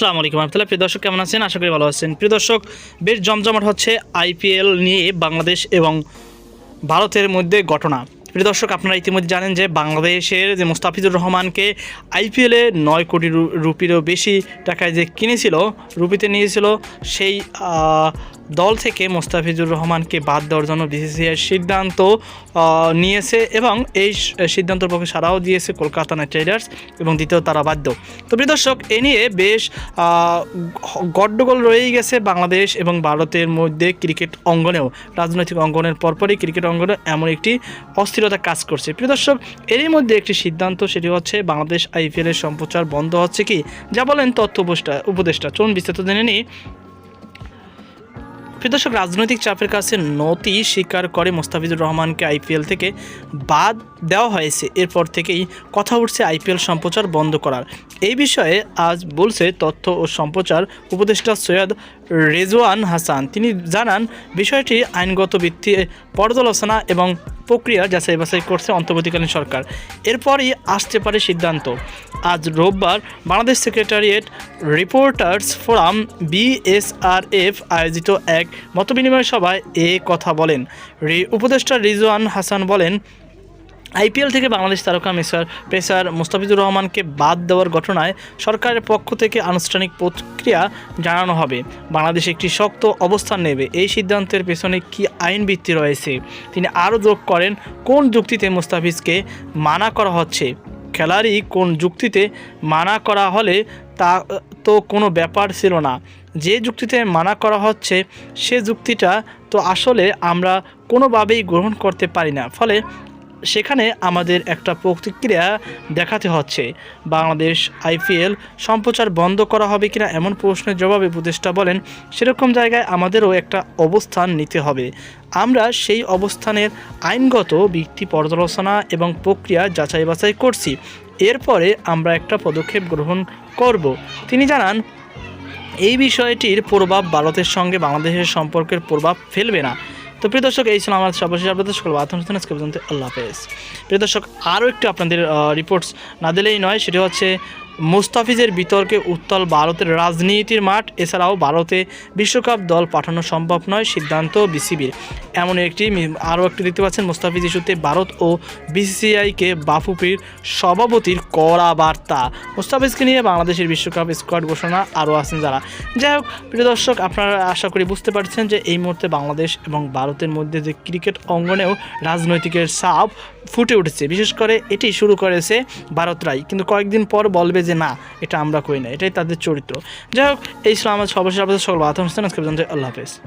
আসসালামু আলাইকুম রহমতুল্লাহ। প্রিয় দর্শক, কেমন আছেন? আশা করি ভালো আছেন। প্রিয় দর্শক, বেশ জমজমাট হচ্ছে আইপিএল নিয়ে বাংলাদেশ এবং ভারতের মধ্যে ঘটনা। প্রিয় দর্শক, আপনারা ইতিমধ্যে জানেন যে বাংলাদেশের যে মুস্তাফিজুর রহমানকে আইপিএলে নয় কোটি রুপিরও বেশি টাকায় যে কিনেছিল, রুপিতে নিয়েছিল, সেই দল থেকে মোস্তাফিজুর রহমানকে বাদ দেওয়ার জন্য বিসিসিআই সিদ্ধান্ত নিয়েছে এবং এই সিদ্ধান্তের পক্ষে সারাও দিয়েছে কলকাতা নাইট রাইডার্স এবং দ্বিতীয় তারা বাধ্য। তো প্রিয় দর্শক, এ নিয়ে বেশ গড্ডগোল রয়েই গেছে বাংলাদেশ এবং ভারতের মধ্যে ক্রিকেট অঙ্গনেও। রাজনৈতিক অঙ্গনের পরপরই ক্রিকেট অঙ্গনে এমন একটি অস্থিরতা কাজ করছে। প্রিয় দর্শক, এরই মধ্যে একটি সিদ্ধান্ত, সেটি হচ্ছে বাংলাদেশ আইপিএলের সম্প্রচার বন্ধ হচ্ছে কি? যা বলেন তথ্য উপদেষ্টা। চলুন বিস্তারিত জেনে নিই। দর্শক, রাজনৈতিক চাপের কাছে নতি স্বীকার করে মোস্তাফিজুর রহমানকে আইপিএল থেকে বাদ দেওয়া হয়েছে। এরপর থেকেই কথা উঠছে আইপিএল সম্প্রচার বন্ধ করার। এই বিষয়ে আজ বলছে তথ্য ও সম্প্রচার উপদেষ্টা সৈয়দ রেজওয়ান হাসান। তিনি জানান, বিষয়টি আইনগত ভিত্তি পর্যালোচনা এবং প্রক্রিয়া যাচাই বাছাই করছে অন্তর্বর্তীকালীন সরকার। এরপরই আসতে পারে সিদ্ধান্ত। আজ রোববার Bangladesh secretariat reporters forum BSRF আয়োজিত এক মতবিনিময় সভায় এ কথা বলেন। উপদেষ্টা রিজওয়ান হাসান বলেন আইপিএল থেকে বাংলাদেশ তারকা মেসার পেসার মুস্তাফিজুর রহমানকে বাদ দেওয়ার ঘটনায় সরকারের পক্ষ থেকে আনুষ্ঠানিক প্রতিক্রিয়া জানানো হবে। বাংলাদেশ একটি শক্ত অবস্থান নেবে। এই সিদ্ধান্তের পেছনে কি আইন ভিত্তি রয়েছে? তিনি আরও যোগ করেন, কোন যুক্তিতে মুস্তাফিজকে মানা করা হচ্ছে? খেলারই কোন যুক্তিতে মানা করা হলে তা তো কোনো ব্যাপার ছিল না। যে যুক্তিতে মানা করা হচ্ছে, সে যুক্তিটা তো আসলে আমরা কোনোভাবেই গ্রহণ করতে পারি না। ফলে সেখানে আমাদের একটা প্রতিক্রিয়া দেখাতে হচ্ছে। বাংলাদেশ আইপিএল সম্প্রচার বন্ধ করা হবে কিনা এমন প্রশ্নের জবাবে উপদেষ্টা বলেন, সেরকম জায়গায় আমাদেরও একটা অবস্থান নিতে হবে। আমরা সেই অবস্থানের আইনগত ব্যক্তি পর্যালোচনা এবং প্রক্রিয়া যাচাই বাছাই করছি। এরপরে আমরা একটা পদক্ষেপ গ্রহণ করব। তিনি জানান, এই বিষয়টির প্রভাব ভারতের সঙ্গে বাংলাদেশের সম্পর্কের প্রভাব ফেলবে না। তো প্রিয় দর্শক, এই ছিল আমার সর্বশেষ আপনাদের সকল বাথরুম আজকে পর্যন্ত। আল্লাহ হাফেজ। প্রিয় দর্শক, আরও একটু আপনাদের রিপোর্টস না দিলেই নয়, সেটি হচ্ছে মুস্তাফিজের বিতর্কে উত্তাল ভারতের রাজনীতির মাঠ, এছাড়াও ভারতে বিশ্বকাপ দল পাঠানো সম্ভব নয় সিদ্ধান্ত বিসিবির। এমন একটি আরও একটি দেখতে পাচ্ছেন মুস্তাফিজ ইস্যুতে ভারত ও বিসিসিআইকে বাফুপির সভাপতির কড়া বার্তা। মুস্তাফিজকে নিয়ে বাংলাদেশের বিশ্বকাপ স্কোয়াড ঘোষণা আরও আছেন যারা। যাই হোক, প্রিয় দর্শক, আপনারা আশা করি বুঝতে পারছেন যে এই মুহূর্তে বাংলাদেশ এবং ভারতের মধ্যে যে ক্রিকেট অঙ্গনেও রাজনৈতিকের চাপ ফুটে উঠেছে। বিশেষ করে এটি শুরু করেছে ভারতরাই কিন্তু কয়েকদিন পর বলবে যে না, এটা আমরা করি না, এটাই তাদের চরিত্র। যাই হোক, এই ছিল আমার সর্বশেষ আপনাদের সকল আত্মস্থান আজকে পর্যন্ত আল্লাহ হাফেজ।